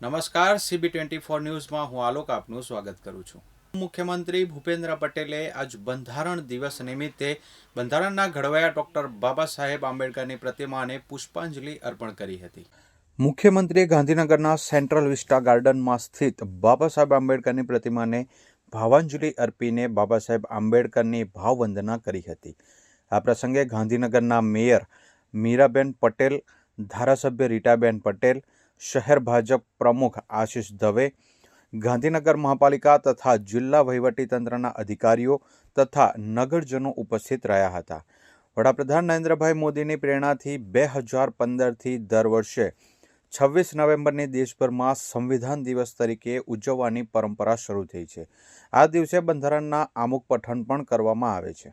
નમસ્કાર CB twenty four ન્યૂઝમાં હું આલોક આપનું સ્વાગત કરું છું. મુખ્યમંત્રી ભૂપેન્દ્ર પટેલે આજ બંધારણ દિવસ નિમિત્તે બંધારણના ઘડવૈયા ડોક્ટર બાબા સાહેબ આંબેડકરની પ્રતિમાને પુષ્પાંજલિ અર્પણ કરી હતી. મુખ્યમંત્રીએ ગાંધીનગરના સેન્ટ્રલ વિસ્ટા ગાર્ડનમાં સ્થિત બાબા સાહેબ આંબેડકરની પ્રતિમાને ભાવાંજલિ અર્પીને બાબા સાહેબ આંબેડકરની ભાવવંદના કરી હતી. આ પ્રસંગે ગાંધીનગરના મેયર મીરાબેન પટેલ, ધારાસભ્ય રીટાબેન પટેલ શહેર ભાજપ પ્રમુખ આશિષ દવે, ગાંધીનગર મહાપાલિકા તથા જિલ્લા વહીવટીતંત્રના અધિકારીઓ તથા નગરજનો ઉપસ્થિત રહ્યા હતા. વડાપ્રધાન નરેન્દ્રભાઈ મોદીની પ્રેરણાથી બે હજાર પંદરથી દર વર્ષે છવ્વીસ નવેમ્બરની દેશભરમાં સંવિધાન દિવસ તરીકે ઉજવવાની પરંપરા શરૂ થઈ છે. આ દિવસે બંધારણના આમુખ પઠન પણ કરવામાં આવે છે.